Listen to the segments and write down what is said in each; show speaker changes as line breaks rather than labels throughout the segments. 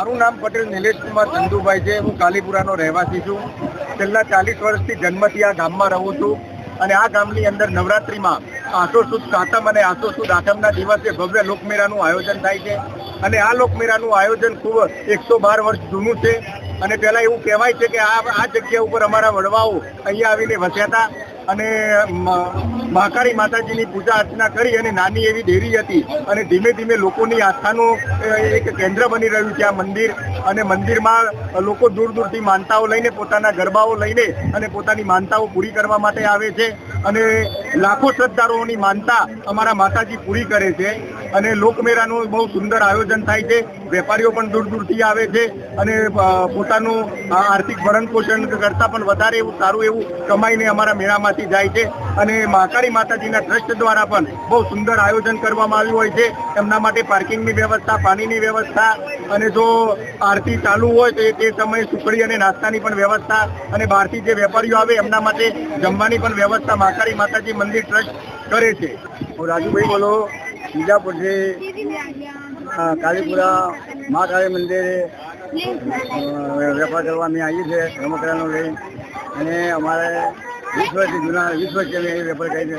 મારું નામ પટેલ નિલેશ કુમાર ચંદુભાઈ છે. હું કાલીપુરાનો રહેવાસી છું. છેલ્લા ચાલીસ વર્ષથી જન્મથી આ ગામમાં રહું છું અને આ ગામની અંદર નવરાત્રિમાં આસો સુદ સાતમ અને આસો સુદ આઠમના દિવસે ભવ્ય લોકમેળાનું આયોજન થાય છે. અને આ લોકમેળાનું આયોજન ખૂબ એકસો બાર વર્ષ જૂનું છે. અને પહેલાં એવું કહેવાય છે કે આ આ જગ્યા ઉપર અમારા વડવાઓ અહીંયા આવીને વસ્યા હતા. અને મહાકાળી માતાજીની પૂજા અર્ચના કરી અને નાની એવી ડેરી હતી અને ધીમે ધીમે લોકોની આસ્થાનું એક કેન્દ્ર બની રહ્યું છે આ મંદિર અને મંદિરમાં લોકો દૂર દૂરથી માનતાઓ લઈને પોતાના ગરબાઓ લઈને અને પોતાની માનતાઓ પૂરી કરવા માટે આવે છે અને લાખો શ્રદ્ધાળુઓની માનતા અમારા માતાજી પૂરી કરે છે અને લોકમેળાનું બહુ સુંદર આયોજન થાય છે. વેપારીઓ પણ દૂર દૂરથી આવે છે અને પોતાનું આર્થિક ભરણ પોષણ કરતાં પણ વધારે એવું સારું એવું કમાઈને અમારા મેળામાંથી જાય છે. અને મહાકાળી માતાજીના ટ્રસ્ટ દ્વારા પણ બહુ સુંદર આયોજન કરવામાં આવ્યું હોય છે. એમના માટે પાર્કિંગની વ્યવસ્થા, પાણીની વ્યવસ્થા અને જો આરતી ચાલુ હોય તો તે સમયે સુખડી અને નાસ્તાની પણ વ્યવસ્થા અને બહારથી જે વેપારીઓ આવે એમના માટે જમવાની પણ વ્યવસ્થા મહાકાળી માતાજી મંદિર ટ્રસ્ટ કરે છે. રાજુભાઈ બોલો. બીજાપુરથી અ, કાલીપુરા મહાકાળી મંદિરે વેપાર કરવા અમે આવીએ છીએ રમકડાનો લઈ. અને અમારે વીસ વર્ષથી જૂના વીસ વર્ષથી અમે વેપાર છીએ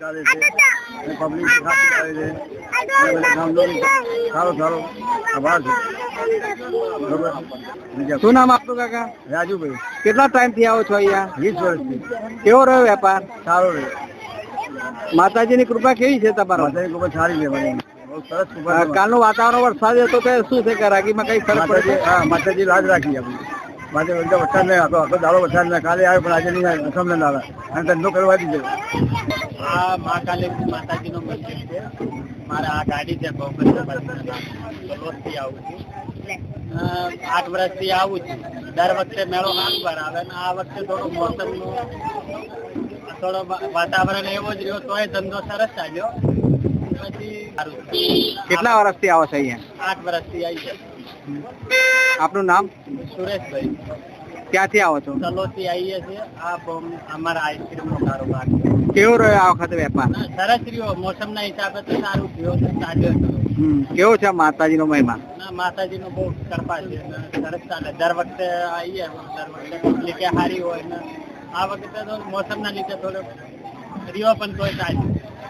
ચાલે છે. અને પબ્લિક ખાસ ચાલે છે. સારો સારો આભાર છે.
શું નામ આપતો કાકા?
રાજુભાઈ.
કેટલા ટાઈમથી આવો છો અહીંયા?
વીસ વર્ષથી.
કેવો રહ્યો વેપાર?
સારો રહે
માતાજીની કૃપા કેવી છે તમારા?
માતાજીની કૃપા સારી છે બહુ
કાલનું વાતાવરણ વરસાદ હતો તો શું છે કે રાગીમાં કઈ ફરક પડે
માતાજી હા માતાજી લાજ રાખી આપણે માટે બધા વરસાદ નહીં આખો આખો દાડો વરસાદ નહીં. કાલે આવ્યો પણ આજે નહીં આવ્યો. ના આવે. અને ધંધો કરવા દીધો
આ મહાકાલી માતાજીનો મંદિર છે. મારે આ ગાડી છે બહુમતી આવું છું. આઠ વર્ષથી આવું છું. દર વખતે મેળો આઠ વાર આવે અને આ વખતે થોડું મોસમનું થોડો વાતાવરણ એવો જ રહ્યો તોય ધંધો સરસ ચાલ્યો.
કેટલા વર્ષથી આવો છો અહીંયા?
આઠ વર્ષથી આવી છે.
આપનું નામ?
સુરેશભાઈ.
ક્યાંથી આવો છો?
સલોથી આવીએ છીએ. આ અમારા આઈસ્ક્રીમનો કારોબાર
કેવો રહ્યો આ વખતે વેપાર?
સરસ રહ્યો. મોસમના હિસાબે તો સારું છે ચાલ્યો
કેવો છે માતાજીનો મહિમા?
માતાજી નો બહુ કૃપા છે. સરસ ચાલે. દર વખતે આવીએ દર વખતે પબ્લિકે સારી હોય ને. આ વખતે તો મોસમના લીધે થોડો રહ્યો પણ તોય ચાલે